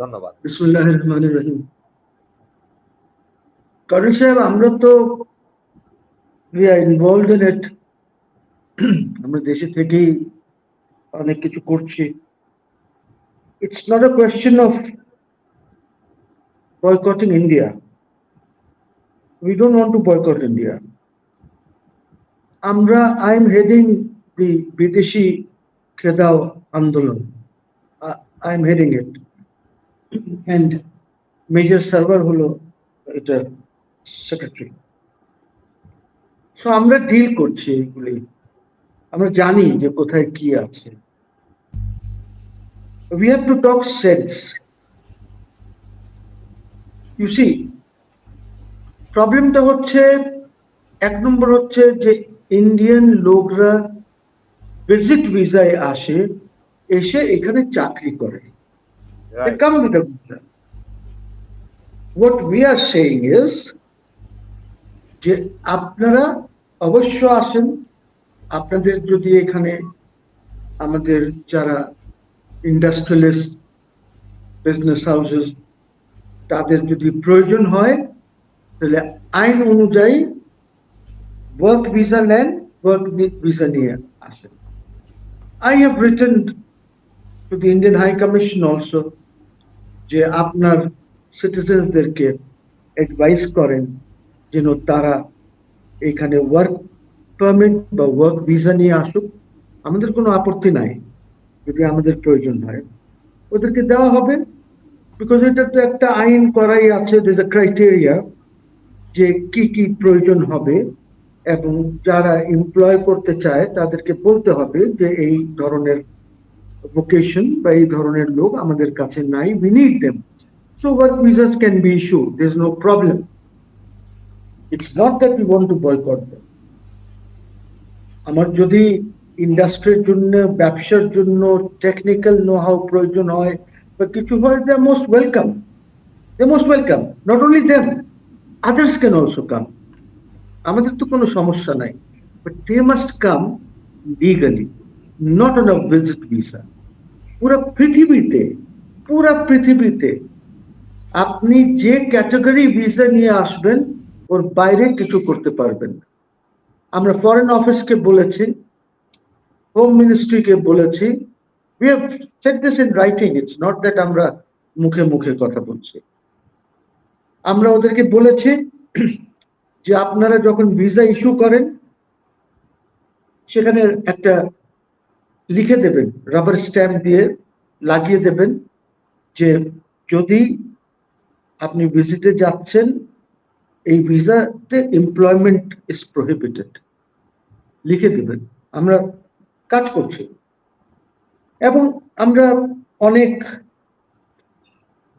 ধন্যবাদ। কারণ সাহেব, আমরা তো ইনভলভ ইন ইট আমরা দেশে থেকেই অনেক কিছু করছি। It's not a question of boycotting India we don't want to boycott India আমরা আই এম হেডিং দি বিদেশি খেদাও আন্দোলন I am heading it and major server হলো এটার সেক্রেটারি সো আমরা ডিল করছি এগুলি আমরা জানি যে কোথায় কি আছে। We have to talk sense you see প্রবলেমটা হচ্ছে, এক নম্বর হচ্ছে যে ইন্ডিয়ান লোকরা ভিজিট ভিসায় আসে, এসে এখানে চাকরি করে। They Right. come with a visa. What we are saying is, যে আপনারা অবশ্য আসেন আপনাদের যদি এখানে আমাদের যারা ইন্ডাস্ট্রিয়ালিস্ট বিজনেস হাউসেস তাদের যদি প্রয়োজন হয়, তাহলে আইন অনুযায়ী ওয়ার্ক ভিসা নেন ওয়ার্ক ভিসা নিয়ে আসেন I have written to the Indian high commission also যে আপনার সিটিজেনদেরকে অ্যাডভাইস করেন যেন তারা এখানে ওয়ার্ক পারমিট বা ওয়ার্ক ভিসা নিয়ে আসুক। আমাদের কোনো আপত্তি নাই, যদি আমাদের প্রয়োজন হয়। ওদেরকে দেওয়া হবে বিকজ এটা তো একটা আইন করাই আছে যে ক্রাইটেরিয়া যে কি কি প্রয়োজন হবে, এবং যারা এমপ্লয় করতে চায়, তাদেরকে বলতে হবে যে এই ধরনের vocation বা এই ধরনের লোক আমাদের কাছে নাই, we need them. So work visas can be issued? There's no problem. It's not that we want to boycott them. আমার যদি ইন্ডাস্ট্রির জন্য, ব্যবসার জন্য টেকনিক্যাল নো হাউ প্রয়োজন হয় বা কিছু হয় they most welcome they most welcome not only them others can also come আমাদের তো কোনো সমস্যা নাই। But they must come legally not on a visit visa পুরো পৃথিবীতে পুরো পৃথিবীতে আপনি যে ক্যাটাগরি ভিসা নিয়ে আসবেন, ওর বাইরে কিছু করতে পারবেন আমরা ফরেন অফিসকে বলেছি হোম মিনিস্ট্রিকে বলেছি। We have said this in writing, it's not that আমরা মুখে মুখে কথা বলছি। আমরা ওদেরকে বলেছি যে আপনারা যখন ভিসা ইস্যু করেন, সেখানে একটা লিখে দেবেন রাবার স্ট্যাম্প দিয়ে লাগিয়ে দেবেন যে যদি আপনি ভিজিটে যাচ্ছেন, এই ভিসাতে এমপ্লয়মেন্ট ইজ প্রহিবিটেড লিখে দেবেন, আমরা কাজ করছি। এবং আমরা অনেক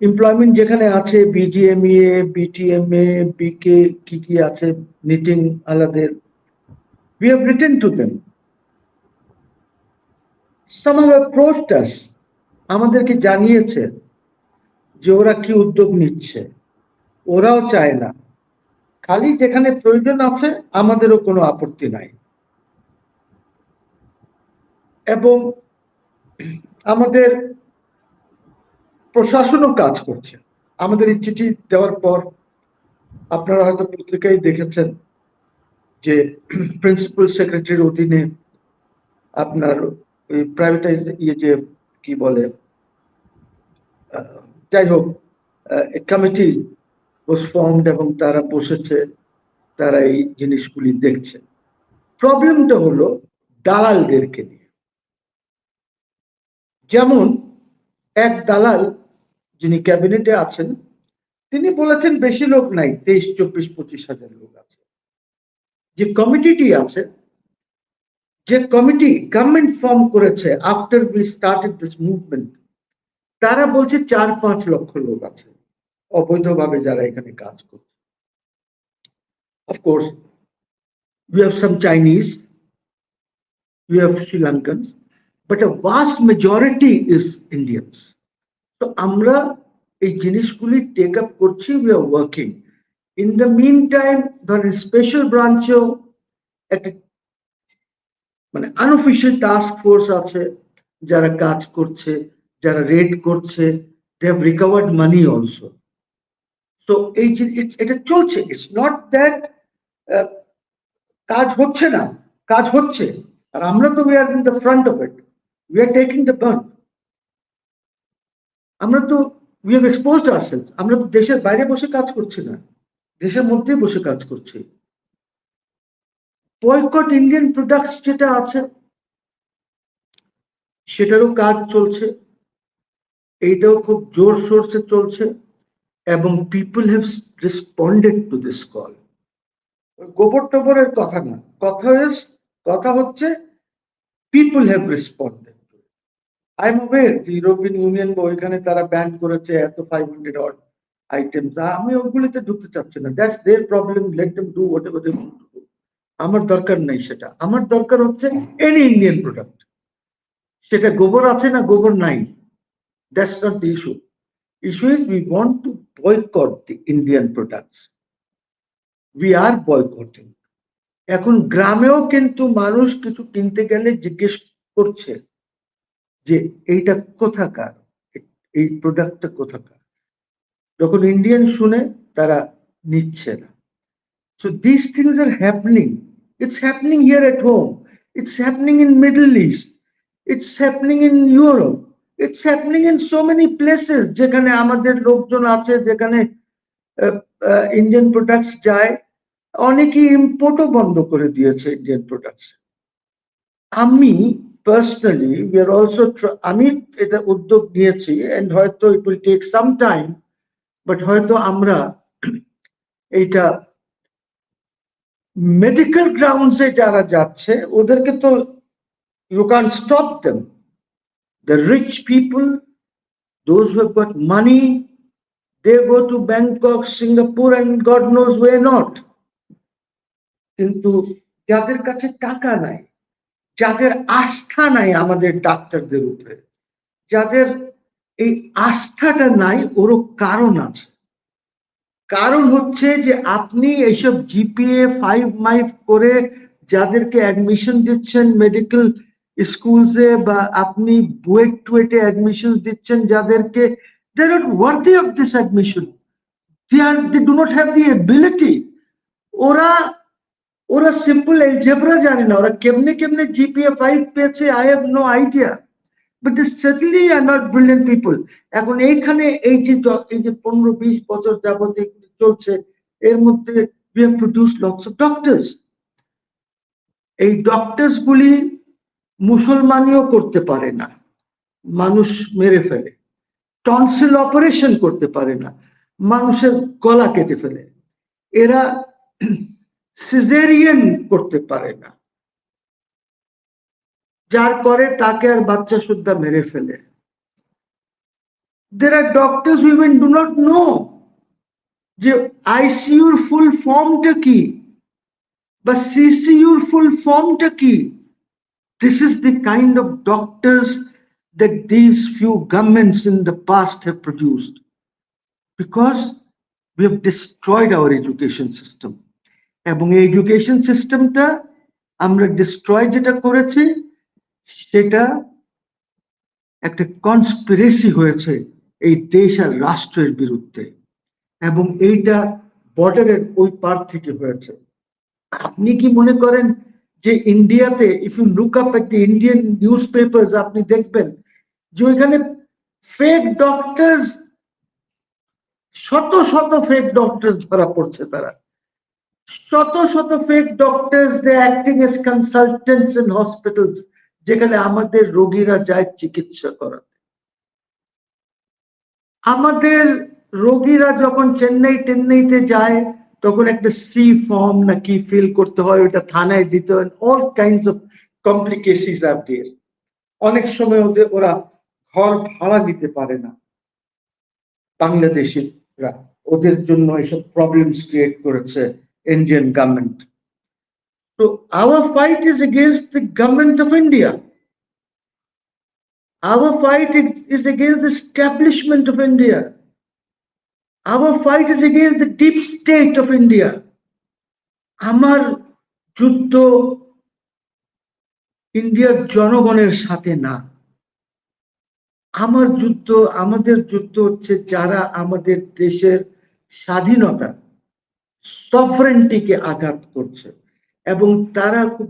এমপ্লয়মেন্ট যেখানে আছে বিজিএমইএ বিটিএমএ বিকে কি কি আছে নিটিং আলাদের, we have written to them some have approached আমাদেরকে জানিয়েছে যে ওরা কি উদ্যোগ নিচ্ছে। ওরাও চায় না। খালি যেখানে প্রয়োজন আছে, আমাদেরও কোনো আপত্তি নাই। এবং আমাদের প্রশাসনও কাজ করছে। আমাদের এই চিঠি দেওয়ার পর আপনারা হয়তো পত্রিকায় দেখেছেন যে প্রিন্সিপাল সেক্রেটারির অধীনে আপনার প্রাইভেটাইজ ইয়ে যে কি বলে যাই হোক কমিটি ওয়াজ এবং তারা বসেছে, তারা এই জিনিসগুলি দেখছে। প্রবলেমটা হলো দালালদেরকে নিয়ে। যেমন এক দালাল যিনি ক্যাবিনেটে আছেন, তিনি বলেছেন বেশি লোক নাই, তেইশ, চব্বিশ, পঁচিশ হাজার লোক আছে। যে কমিটিটি আছে যে কমিটি গভর্নমেন্ট ফর্ম করেছে after we started this movement তারা বলছে চার পাঁচ লক্ষ লোক আছে অবৈধভাবে যারা এখানে কাজ করছে of course we have some Chinese, we have Sri Lankans, but a vast majority is Indians. আমরা এই জিনিসগুলি টেক আপ করছি we are working in the mean time ধরেন স্পেশাল ব্রাঞ্চেও একটা মানে আনঅফিসিয়াল টাস্ক ফোর্স আছে, যারা কাজ করছে, যারা রেড করছে, they have recovered money also. So, এই এটা চলছে ইটস নট দ্যাট কাজ হচ্ছে না, কাজ হচ্ছে, আর আমরা তো we are in the front of it we are taking the burn আমরা তো উই হ্যাভ আওয়ারসেলস আমরা তো দেশের বাইরে বসে কাজ করছি না, দেশের মধ্যেই বসে কাজ করছি বয়কট ইন্ডিয়ান প্রোডাক্টস যেটা আছে, সেটারও কাজ চলছে। এইটাও খুব জোর সোর্সে চলছে এবং people have responded to this call গোবর টোবরের কথা না, কথা কথা হচ্ছে people have responded I am যে ইউরোপিয়ান ইউনিয়ন বা ওইখানে তারা ব্যান করেছে এত ফাইভ হান্ড্রেড অড আইটেমস আমি ওগুলিতে ঢুকতে চাচ্ছি না। That's their problem let them do whatever they আমার দরকার নেই সেটা। আমার দরকার হচ্ছে এনি ইন্ডিয়ান প্রোডাক্ট সেটা গোবর আছে না গোবর নাই? That's not the issue issue is we want to boycott the Indian products we are boycotting এখন গ্রামেও কিন্তু মানুষ কিছু কিনতে গেলে জিজ্ঞেস করছে যে, এইটা কোথাকার? এই প্রোডাক্টটা কোথাকার? যখন ইন্ডিয়ান শুনে তারা নিচ্ছে না। So these things are happening. It's happening here at home. It's happening in Middle East. It's happening in Europe. It's happening in so many places. যেখানে আমাদের লোকজন আছে যেখানে ইন্ডিয়ান প্রোডাক্টস যায় অনেকেই ইম্পোর্টও বন্ধ করে দিয়েছে ইন্ডিয়ান প্রোডাক্টস আমি পার্সোনালি উই আর অলসো আমি এটা উদ্যোগ নিয়েছি এন্ড হয়তো it will take some time but হয়তো আমরা এইটা মেডিকেল গ্রাউন্ডসে যারা যাচ্ছে, ওদেরকে তো you can stop them the rich people those have got money they go to Bangkok Singapore and God knows way not কিন্তু যাদের কাছে টাকা নাই, যাদের আস্থা নাই আমাদের ডাক্তারদের উপরে, যাদের এই আস্থাটা নাই, ওরও কারণ আছে। কারণ হচ্ছে যে আপনি এইসব জিপিএ ফাইভ মাইভ করে যাদেরকে অ্যাডমিশন দিচ্ছেন মেডিকেল স্কুলসে বা আপনি বুয়েট টুয়েটে অ্যাডমিশন দিচ্ছেন যাদেরকে they not worthy of this admission they are they do not have the ability ওরা ওরা সিম্পল এলজেব্রা জানে না। ওরা কেমনে কেমনে জিপিএ ফাইভ পেয়েছে I have no idea but this certainly are not brilliant people এখন এইখানে এই যে এই যে পনেরো, বিশ বছর যাবত এগুলি চলছে। এর মধ্যে ডক্টরস এই ডক্টরস গুলি মুসলমানিও করতে পারে না। মানুষ মেরে ফেলে। টনসিল অপারেশন করতে পারে না। মানুষের গলা কেটে ফেলে। এরা সিজেরিয়ান করতে পারে না। যার পরে তাকে আর বাচ্চা সুদ্ধা মেরে ফেলে। Are doctors who even do not know যে আইসিউর ফুল ফর্মটা কি? বা সিসিউর ফুল ফর্মটা কি? This is the kind of doctors that this few governments in the past have produced because we have destroyed our education system এবং এই এডুকেশন সিস্টেমটা আমরা ডিস্ট্রয় যেটা করেছি, সেটা একটা কনসপিরেসি হয়েছে এই দেশ আর রাষ্ট্রের বিরুদ্ধে। এবং এইটা বর্ডারের ওই পার থেকে হয়েছে। আপনি কি মনে করেন যে ইন্ডিয়াতে if you look up the Indian newspaper আপনি দেখবেন যে ওইখানে ফেক ডক্টরস শত শত ফেক ডক্টরস ধরা পড়ছে তারা। শত শত fake doctors they acting as consultants in hospitals যেখানে আমাদের রোগীরা যায় চিকিৎসা করাতে। আমাদের রোগীরা যখন চেন্নাই টেন্নাইতে যায়, তখন একটা সি ফর্ম নাকি ফিল করতে হয় ওটা থানায় দিতে হয় all kinds of complications are there অনেক সময় ওদের, ওরা ঘর ভাড়া দিতে পারে না। বাংলাদেশিরা ওদের জন্য এসব প্রবলেমস ক্রিয়েট করেছে ইন্ডিয়ান গভর্নমেন্ট তো our fight is against the government of India our fight is against the establishment of India. Our fight is against the deep state of India. আমার যুদ্ধ ইন্ডিয়ার জনগণের সাথে না আমার যুদ্ধ আমাদের যুদ্ধ হচ্ছে যারা আমাদের দেশের স্বাধীনতা সফরেন্টিকে আঘাত করছে এবং তারা খুব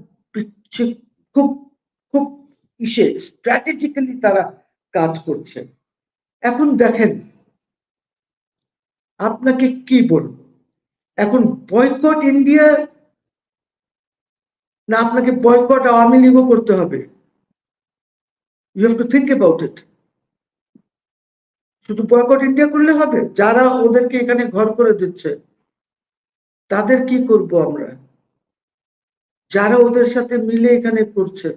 খুব খুব ইসে স্ট্র্যাটেজিক্যালি তারা কাজ করছে এখন দেখেন আপনাকে কি বলব? এখন বয়কট ইন্ডিয়া না আপনাকে বয়কট আওয়ামী লীগও করতে হবে। You have to think about it শুধু বয়কট ইন্ডিয়া করলে হবে? যারা ওদেরকে এখানে ঘর করে দিচ্ছে, তাদের কি করব আমরা? যারা ওদের সাথে মিলে এখানে করছে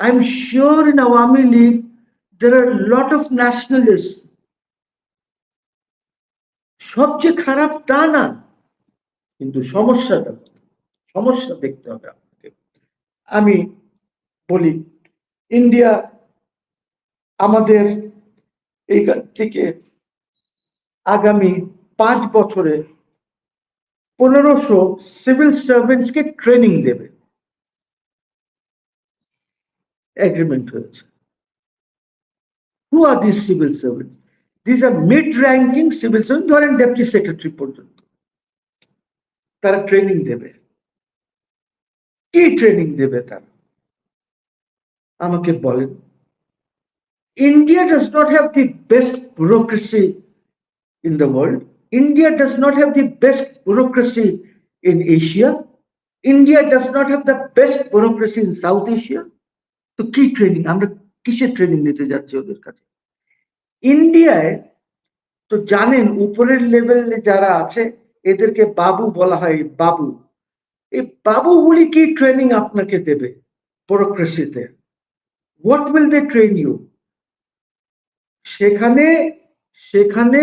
I am sure in Awami League there R lot of nationalist সবচেয়ে খারাপ তা না, কিন্তু সমস্যাটা সমস্যা দেখতে হবে আপনাকে। আমি বলি, ইন্ডিয়া আমাদের এইখান থেকে আগামী পাঁচ বছরে পনেরোশো সিভিল সার্ভেন্টসকে ট্রেনিং দেবে। এগ্রিমেন্ট হয়েছে। Who are this civil servants this are mid ranking civil servant ধরেন ডেপুটি সেক্রেটারি পর্যন্ত তারা ট্রেনিং দেবে কি ট্রেনিং দেবে তারা আমাকে বলেন India does not have the best bureaucracy in the world. India does not have the best bureaucracy in Asia. India does not have the best bureaucracy in South Asia. তো কি training আমরা কিসের training নিতে যাচ্ছি ওদের কাছে ইন্ডিয়ায় তো জানেন উপরের লেভেলে যারা আছে, এদেরকে বাবু বলা হয়, বাবু। এই বাবুগুলি কি ট্রেনিং আপনাকে দেবে ব্যুরোক্রেসিতে what will they train you সেখানে সেখানে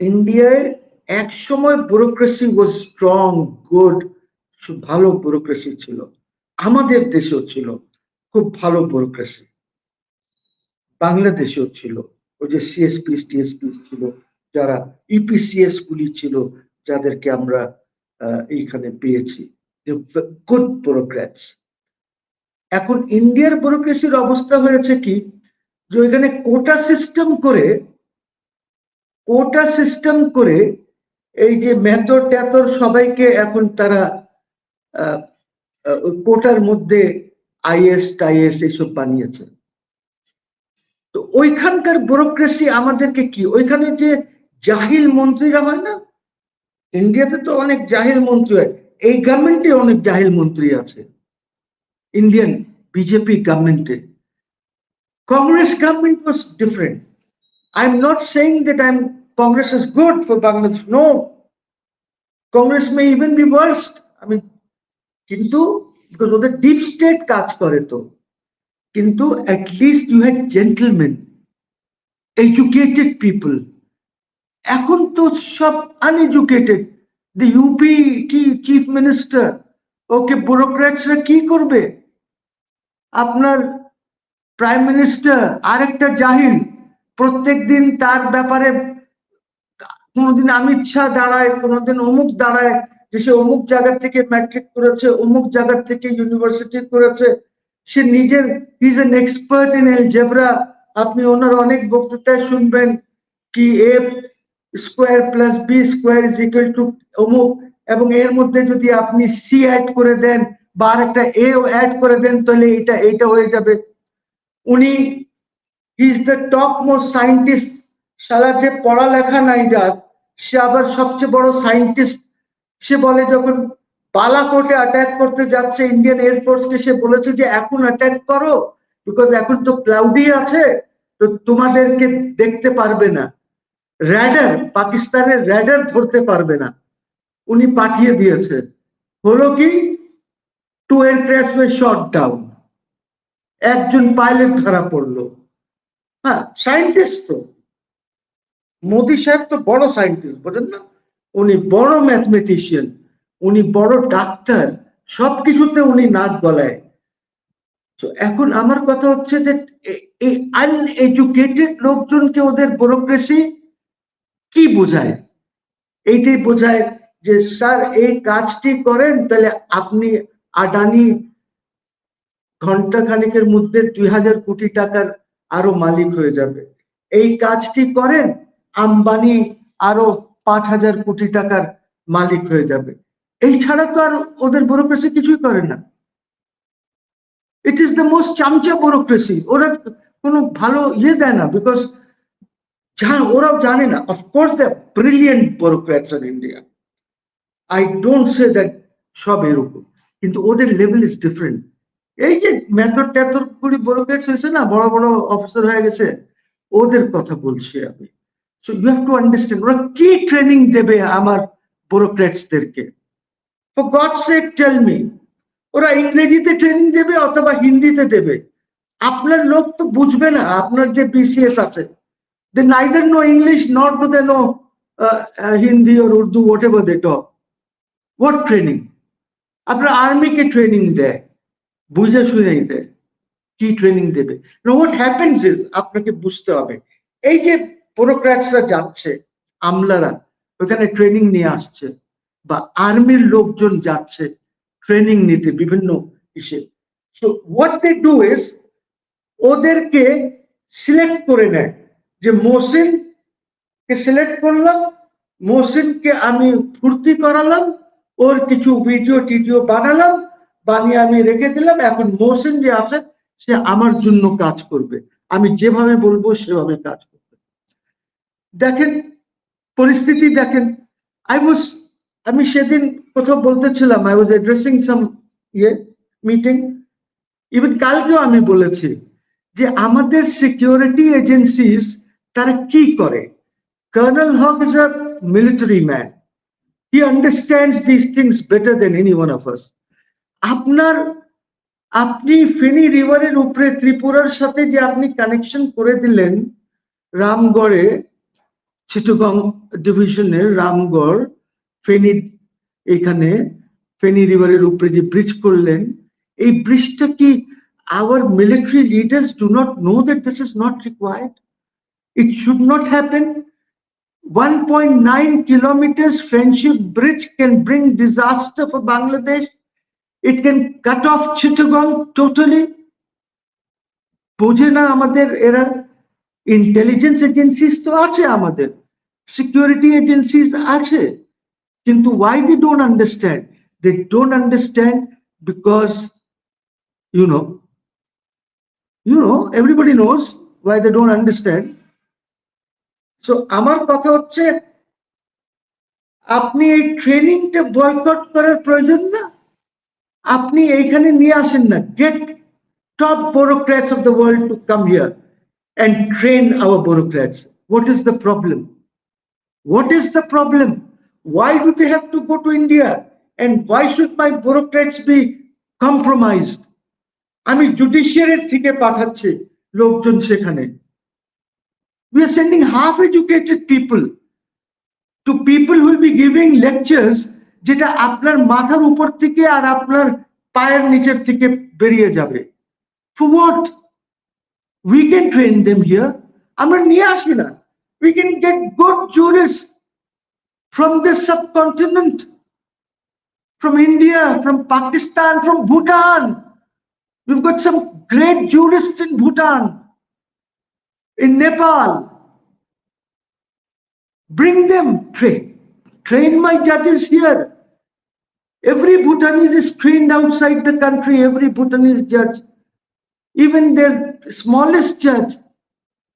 ইন্ডিয়ায় এক সময় ব্যুরোক্রেসি ওয়াজ স্ট্রং গুড ভালো ব্যুরোক্রেসি ছিল। আমাদের দেশেও ছিল, খুব ভালো ব্যুরোক্রেসি বাংলাদেশেও ছিল। ওই যে সিএসপি টিএসপি ছিল, যারা ইপিসিএস গুলি ছিল, যাদেরকে আমরা এইখানে পেয়েছি। গুড ব্যুরোক্র্যাটস এখন ইন্ডিয়ার ব্যুরোক্রেসির অবস্থা হয়েছে কি? যে ওইখানে কোটা সিস্টেম করে কোটা সিস্টেম করে এই যে মেথর ট্যাথর সবাইকে এখন তারা কোটার মধ্যে আইএস, টাইএস এইসব বানিয়েছে। তো ওইখানকার ব্যুরোক্রেসি আমাদেরকে কি ওইখানে যে জাহিল মন্ত্রীরা হয় না ইন্ডিয়াতে তো অনেক জাহিল মন্ত্রী হয় এই গভর্নমেন্টে অনেক জাহিল মন্ত্রী আছে Indian BJP গভর্নমেন্টে Congress government was different I'm not saying that I'm Congress is good for Bangladesh. No. Congress may even be worst. I mean, কিন্তু because ওদের ডিপ স্টেট কাজ করে তো কিন্তু at least you had educated people. এখন তো সব uneducated the UP কি চিফ মিনিস্টার ওকে ব্যুরোক্র্যাটসরা কি করবে আপনার প্রাইম মিনিস্টার আরেকটা জাহিল প্রত্যেকদিন তার ব্যাপারে কোনোদিন অমিত শাহ দাঁড়ায়, কোনোদিন অমুক দাঁড়ায়, যে সে অমুক জায়গা থেকে ম্যাট্রিক করেছে, অমুক জায়গা থেকে ইউনিভার্সিটি করেছে সে নিজের is an expert in algebra আপনি ওনার অনেক বক্তৃতায় শুনবেন কি A square plus B square is equal to অমুক, এবং এর মধ্যে যদি আপনি সি অ্যাড করে দেন বা আরেকটা এ অ্যাড করে দেন, তাহলে এটা এটা হয়ে যাবে। উনি he is the top most scientist সারা যে পড়ালেখা নাই যার, সে আবার সবচেয়ে বড় সায়েন্টিস্ট সে বলে যখন বালাকোটে অ্যাটাক করতে যাচ্ছে ইন্ডিয়ান এয়ারফোর্সকে সে বলেছে যে, এখন অ্যাটাক করো বিকজ এখন তো ক্লাউডি আছে, তো তোমাদেরকে দেখতে পারবে না। র্যাডার পাকিস্তানের র্যাডার ধরতে পারবে না। উনি পাঠিয়ে দিয়েছে। হলো কি? টু এয়ারক্রাফট শট ডাউন একজন পাইলট ধরা পড়ল। হ্যাঁ সায়েন্টিস্ট তো। মোদি সাহেব তো বড় সায়েন্টিস্ট বোঝেন না? উনি বড় ম্যাথমেটিশিয়ান উনি বড় ডাক্তার, সবকিছুতে উনি নাক গলায়। তো এখন আমার কথা হচ্ছে যে এই আনএডুকেটেড লোকজনকে ওদের ব্যুরোক্রেসি কি বোঝায়? এইটাই বোঝায় যে, স্যার, এই কাজটি করেন, তাহলে আপনি আডানি ঘণ্টা খানিকের মধ্যে দুই হাজার কোটি টাকার আরও মালিক হয়ে যাবে। এই কাজটি করেন, আম্বানি আরও পাঁচ হাজার কোটি টাকার মালিক হয়ে যাবে। এই ছাড়া তো আর ওদের ব্যুরোক্রেসি কিছুই করে না। It is the most chamcha bureaucracy ওরা কোনো ভালো ইয়ে দেয় না বিকজ ওরাও জানে না। Of course the brilliant bureaucrats in India I don't say that সব এরকম। কিন্তু ওদের লেভেল ইজ ডিফারেন্ট এই যে মেথড ট্যাথর কুড়ি ব্যুরোক্র্যাটস হয়েছে না, বড় বড় অফিসার হয়ে গেছে, ওদের কথা বলছি আমি। So you have to understand ওরা কি ট্রেনিং দেবে আমার ব্যুরোক্র্যাটসদেরকে for God sake tell me ওরা ইংরেজিতে ট্রেনিং দেবে অথবা হিন্দিতে দেবে। আপনার লোক তো বুঝবে না, আপনার যে বিসিএস আছে। They neither know English not do they know Hindi or Urdu whatever they talk what training আপনার আর্মিকে ট্রেনিং দেয়। বুঝে শুনেই দেয় কি ট্রেনিং দেবে। হোয়াট হ্যাপেন্স ইজ আপনাকে বুঝতে হবে। এই যে ব্যুরোক্র্যাটসরা যাচ্ছে, আমলারা, ওখানে ট্রেনিং নিয়ে আসছে। বা আর্মির লোকজন যাচ্ছে ট্রেনিং নিতে বিভিন্ন ইসে। সো হোয়াট ডু ইজ ওদেরকে সিলেক্ট করে নেয় যে মহসিন কে সিলেক্ট করলাম, মহসিনকে আমি ফুর্তি করালাম, ওর কিছু ভিডিও টিডিও বানালাম, বানিয়ে আমি রেখে দিলাম, এখন মহসিন যে আছে, সে আমার জন্য কাজ করবে। আমি যেভাবে বলব সেভাবে কাজ করবে। দেখেন, পরিস্থিতি দেখেন। আই ওয়াজ আমি সেদিন কোথাও বলতেছিলাম আই ওয়াজ অ্যাড্রেসিং সাম ইয়ে মিটিং ইভেন কালকেও আমি বলেছি যে আমাদের সিকিউরিটি এজেন্সিস তারা কি করে? Colonel Haque is a military man he understands this things better than any one of us আপনার, আপনি ফেনী রিভারের উপরে ত্রিপুরার সাথে যে আপনি কানেকশন করে দিলেন, রামগড়ে চিটগং ডিভিশনের রামগড় ফেনী এখানে ফেনী রিভারের উপরে যে ব্রিজ করলেন এই ব্রিজটা কি our military leaders do not know that this is not required. It should not happen. 1.9 kilometers friendship bridge can bring disaster for Bangladesh. It can cut off Chittagong totally. বোঝে না আমাদের এরা ইন্টেলিজেন্স এজেন্সিস তো আছে আমাদের security agencies আছে কিন্তু why they don't understand they don't understand because you know, you know, everybody knows why they don't understand. So আমার কথা হচ্ছে আপনি এই ট্রেনিংটা বয়কট করার প্রয়োজন না আপনি এইখানে নিয়ে আসেন না get top bureaucrats of the world to come here and train our bureaucrats. What is the problem? What is the problem? Why do they have to go to India? And why should my bureaucrats be compromised? আমি জুডিশিয়ারির থেকে পাঠাচ্ছি লোকজন সেখানে we are sending half educated people to people who will be giving lectures যেটা আপনার মাথার উপর থেকে আর আপনার পায়ের নিচের থেকে বেরিয়ে যাবে for what we can train them here আমরা নিয়ে আসি না we can get good jurists from this subcontinent from India from Pakistan from Bhutan We've got some great jurists in Bhutan, in Nepal. Bring them, train, train my judges here. Every Bhutanese is trained outside the country, every Bhutanese judge, even their smallest judge,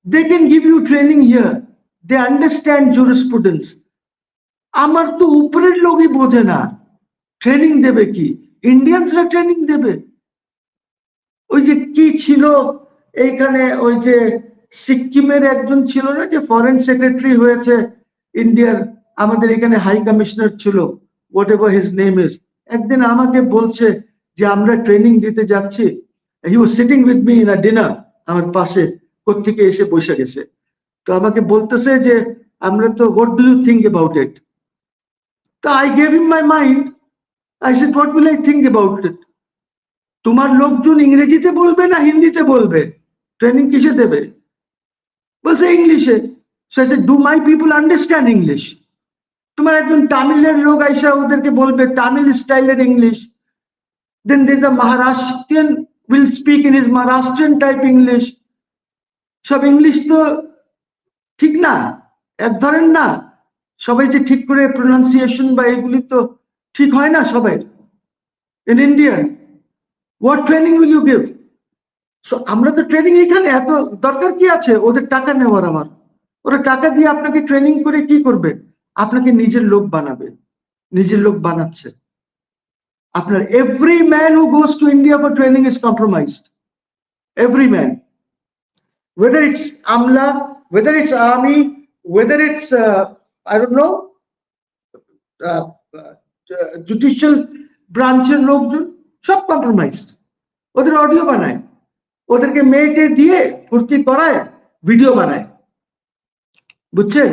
they can give you training here. They understand jurisprudence. আমার তো উপরের লোকই বোঝে না। Training দেবে কি? ইন্ডিয়ানসরা training দেবে। ওই যে কি ছিল? এইখানে ওই যে সিকিমের একজন ছিল না যে ফরেন সেক্রেটারি হয়েছে ইন্ডিয়ার আমাদের এখানে হাই কমিশনার ছিল whatever his name is একদিন আমাকে বলছে যে, আমরা ট্রেনিং দিতে যাচ্ছি। He was sitting with me in a dinner আমার পাশে, কোত্থেকে এসে বসে গেছে। তো আমাকে বলতেছে যে, আমরা তো what do you think about it তো I gave him my mind I said what will I think about it তোমার লোকজন ইংরেজিতে বলবে না হিন্দিতে বলবে? ট্রেনিং কিসে দেবে? বলছে ইংলিশে সে do my people understand English তোমার একজন তামিলের লোক আইসা ওদেরকে বলবে, তামিল স্টাইলের English then there a Maharashtrian will speak in is Maharashtrian type English সব ইংলিশ তো ঠিক না, এক ধরেন না। সবাই যে ঠিক করে প্রোনাউন্সিয়েশন বা এগুলি তো ঠিক হয় না সবাই in India what training will you give so আমরা তো ট্রেনিং এখানে এত দরকার কি আছে? ওদের টাকা নেওয়ার আমার। ওরা টাকা দিয়ে আপনাকে ট্রেনিং করে কি করবে? আপনাকে নিজের লোক বানাবে। নিজের লোক বানাচ্ছে। আপনার every man who goes to India for training is compromised every man whether it's Amla whether it's army, whether uh, I don't know, uh, uh, judicial ব্রাঞ্চের লোকজন সব কম্প্রোমাইজড ওদের অডিও বানায় ওদেরকে মেয়েটে দিয়ে ফুর্তি করায় ভিডিও বানায়। বুঝছেন?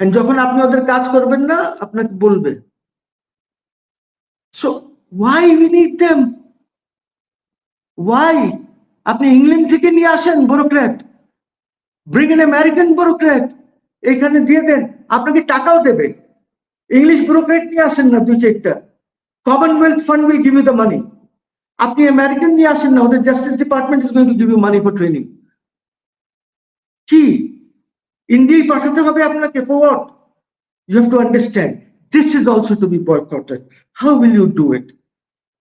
And যখন আপনি ওদের কাজ করবেন না আপনাকে বলবে। So why we need them why আপনি ইংল্যান্ড থেকে নিয়ে আসেন bureaucrat bring an American bureaucrat এখানে দিয়ে দেন, আপনাকে টাকাও দেবে। ইংলিশ ব্যুরোক্র্যাট নিয়ে আসেন না দুই চারটা। Commonwealth fund will give you the money আপনি আমেরিকান নিয়ে আসেন না, ওদের justice department is going to give you money for training কি? ইন্ডিয়ায় পাঠাতে হবে আপনাকে for what you have to understand this is also to be boycotted how will you do it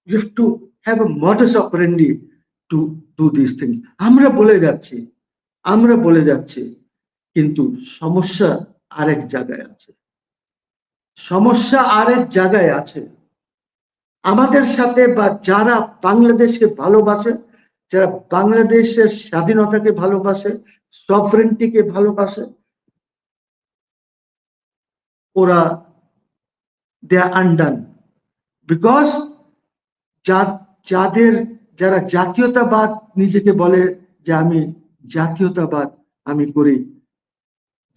you have to have a modus operandi to do this things আমরা বলে যাচ্ছি, আমরা বলে যাচ্ছি কিন্তু সমস্যা আরেক জায়গায় আছে। সমস্যা আরেক জায়গায় আছে। আমাদের সাথে বা যারা বাংলাদেশকে ভালোবাসে, যারা বাংলাদেশের স্বাধীনতাকে ভালোবাসে সফরেন্টিকে ভালোবাসে, ওরা দে আন্ডান বিকজ যাদের, যারা জাতীয়তাবাদ নিজেকে বলে যে আমি জাতীয়তাবাদ, আমি করি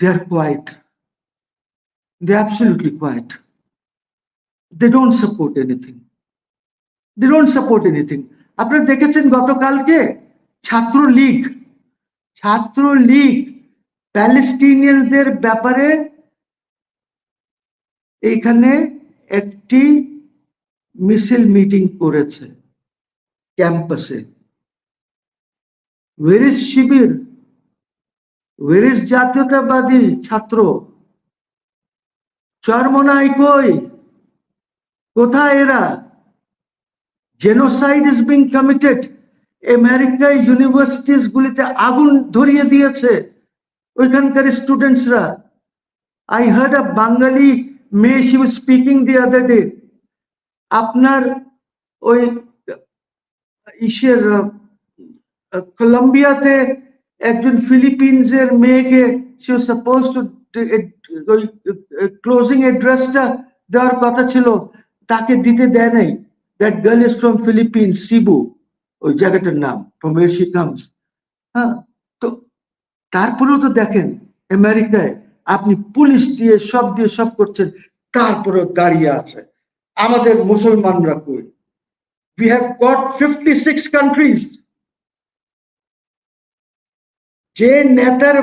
they are quite they absolutely quite they don't support anything they don't support anything আপনারা দেখেছেন গতকালকে ছাত্র লীগ ছাত্র লীগ প্যালেস্টিনিয়ানদের ব্যাপারে এইখানে একটি মিছিল মিটিং করেছে ক্যাম্পাসে। ওয়ের ইজ শিবির ওয়ের ইজ জাতীয়তাবাদী ছাত্র চরমনাই কই কোথায় এরা জেনোসাইড ইজ বিং কমিটেড আমেরিকায় ইউনিভার্সিটিস গুলিতে আগুন ধরিয়ে দিয়েছে। ওইখানকার স্টুডেন্টসরা আই হার্ড আ বাঙালি মেয়ে she speaking the other day আপনার ওই ইসের কলম্বিয়াতে একজন ফিলিপিন্সের মেয়েকে সে সাপোজ টু ক্লোজিং এড্রেসটা দেওয়ার কথা ছিল, তাকে দিতে দেয় নাই। That girl is from Philippines Cebu ওই জায়গাটার নাম ফ্রম ওয়ার শি কামস হ্যাঁ তো তারপরেও তো দেখেন, আমেরিকায় আপনি পুলিশ দিয়ে, সব দিয়ে, সব করছেন, তারপরেও দাঁড়িয়ে আছে। আমাদের মুসলমানরা কই? We have got 56 countries যে নেতার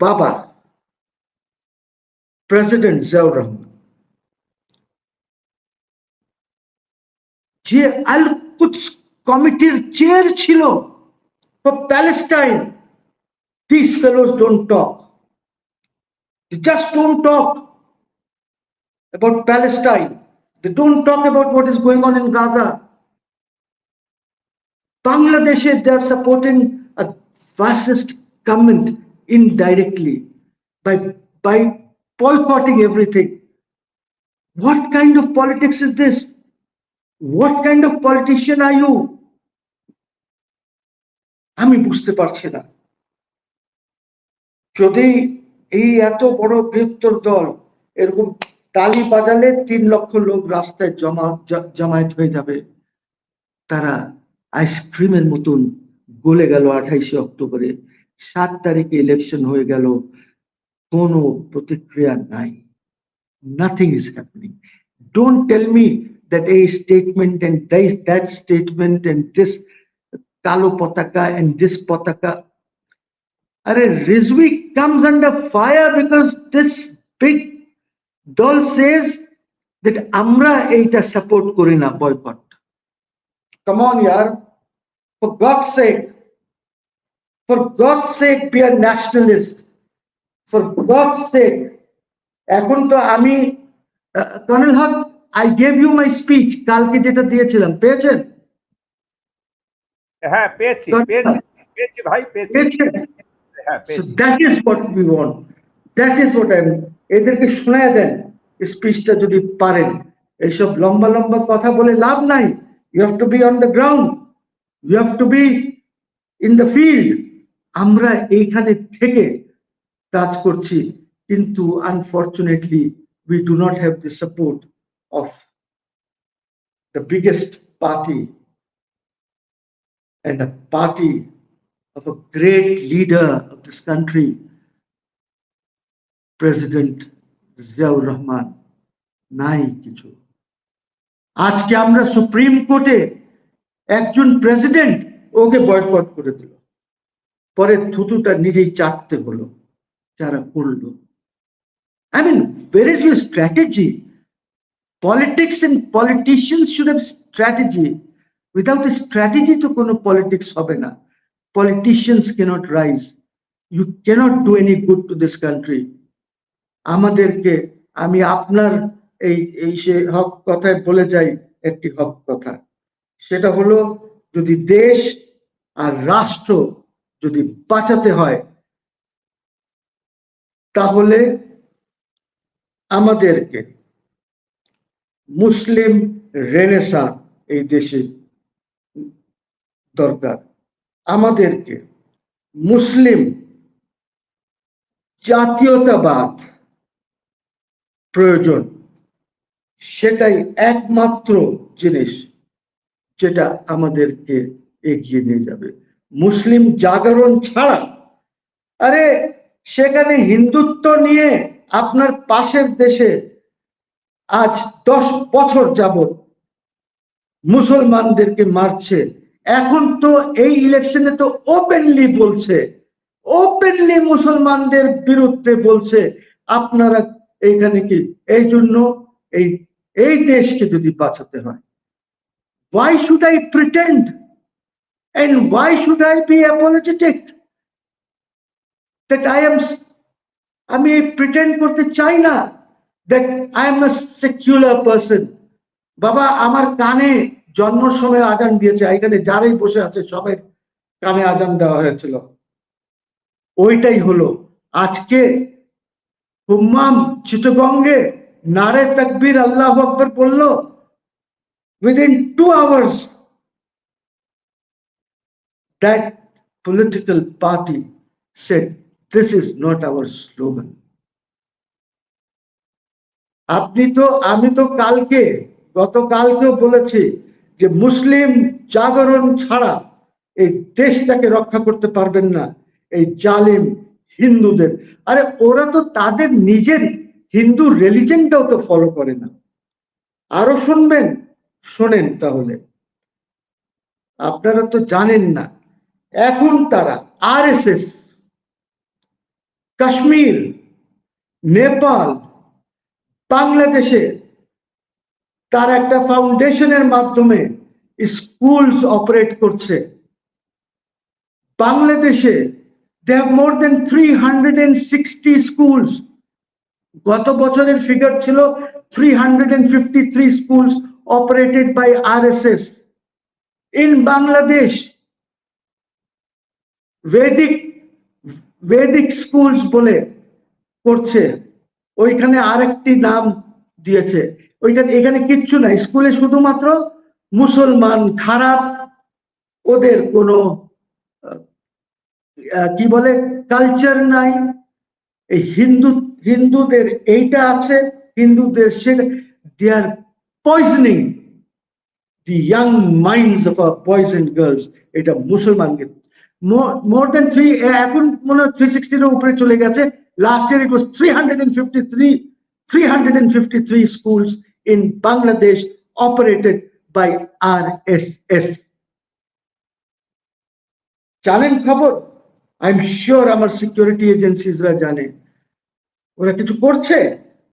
বাবা প্রেসিডেন্ট জিয়াউর রহমান যে আল কুদস কমিটির চেয়ার ছিল Palestine this fellows don't talk just don't talk about Palestine. They don't talk about what is going on in Gaza. Bangladesh, they supporting a fascist government indirectly by, by boycotting everything. What kind of politics is this? What kind of politician are you? আমি বুঝতে পারছি না যদি এই এত বড় বৃহত্তর দল এরকম তালি বাজালে তিন লক্ষ লোক রাস্তায় জমা জমায়েত হয়ে যাবে তারা আইসক্রিমের মতন গলে গেল আঠাইশে অক্টোবরে। সাত তারিখে ইলেকশন হয়ে গেল। কোনো প্রতিক্রিয়া নাই। Nothing is happening don't tell me that এই statement and that statement and this কালো পতাকা এন্ড দিস পতাকা। আরে Rizvi comes under fire because this big দল সেজ দ্যাট আমরা এইটা সাপোর্ট করি না boycott common year for God sake for God sake be a nationalist for God sake এখন তো আমি colonel Haque I gave you my speech কালকে যেটা দিয়েছিলাম পেয়েছেন? হ্যাঁ পেয়েছি পেয়েছি পেয়েছি ভাই পেয়েছি। হ্যাঁ that is what we want. That is what I'm, এদেরকে শোনায় দেন স্পিচটা যদি পারেন। এইসব লম্বা লম্বা কথা বলে লাভ নাই। You have to be on the ground you have to be in the field আমরা এইখানে থেকে কাজ করছি কিন্তু unfortunately we do not have the support of the biggest party and a party of a great leader of this country, President Ziaur Rahman, নাই কিছু আজকে আমরা সুপ্রিম কোর্টে একজন প্রেসিডেন্ট ওকে বয়কট করে দিল। পরে থুতুটা নিজেই চাটতে হলো, যারা করল। I mean where is your strategy politics and politician should have strategy without a strategy তো কোনো পলিটিক্স হবে না। Politicians can't rise you can't do any good to this country আমাদেরকে, আমি আপনার এই এই সে হক কথায় বলে যাই, একটি হক কথা। সেটা হলো, যদি দেশ আর রাষ্ট্র যদি বাঁচাতে হয়, তাহলে আমাদেরকে মুসলিম রেনেসা এই দেশে দরকার। আমাদেরকে মুসলিম জাতীয়তাবাদ প্রয়োজন। সেটাই একমাত্র জিনিস যেটা আমাদেরকে এগিয়ে নিয়ে যাবে। মুসলিম জাগরণ ছাড়া। আরে, সেখানে হিন্দুত্ব নিয়ে আপনার পাশের দেশে আজ দশ বছর যাবত মুসলমানদেরকে মারছে। এখন তো এই ইলেকশনে তো ওপেনলি বলছে। ওপেনলি মুসলমানদের বিরুদ্ধে বলছে, আপনারা এইখানে কি এই জন্য এই এই দেশকে যদি বাঁচাতে হয়, why should I pretend and why should I be apologetic? That I am আমি প্রিটেন্ড করতে চাই না that I am a secular person. বাবা, আমার কানে জন্মর সময় আজান দিয়েছে। এখানে যারাই বসে আছে, সবাই কানে আজান দেওয়া হয়েছিল। ওইটাই হলো। আজকে হুম্মাম চিটগঙ্গে নারে তাকবীর আল্লাহ আকবর বলল, within two hours that political party said, this is not our slogan. আপনি তো, আমি তো কালকে, গতকালকেও বলেছি যে মুসলিম জাগরণ ছাড়া এই দেশটাকে রক্ষা করতে পারবেন না এই জালিম হিন্দুদের। আরে, ওরা তো তাদের নিজের হিন্দু রিলিজনটাও তো ফলো করে না। আরও শুনবেন? শোনেন তাহলে। আপনারা তো জানেন না। এখন তারা আর কাশ্মীর, নেপাল, বাংলাদেশে তার একটা ফাউন্ডেশনের মাধ্যমে স্কুলস অপারেট করছে। বাংলাদেশে they have more than three hundred and sixty schools গত বছরের ফিগার ছিল three hundred and fifty three schools operated by R S S in Bangladesh Vedic Vedic schools বলে করছে ওইখানে আরেকটি নাম দিয়েছে। ওইখানে, এখানে কিচ্ছু নাই। স্কুলে শুধুমাত্র মুসলমান, খারাপ, ওদের কোনো কি বলে কালচার নাই। এই হিন্দু, হিন্দুদের এইটা আছে, হিন্দুদের সেটা they are poisoning the young minds of a boys and girls এটা মুসলমানকে মোর দেন থ্রি এখন মনে হয় থ্রি সিক্সটির উপরে চলে গেছে। Last year it was fifty three schools in Bangladesh operated by R S S জানেন খবর? আই এম শিওর আমার সিকিউরিটি এজেন্সিসরা জানে ওরা কিছু করছে?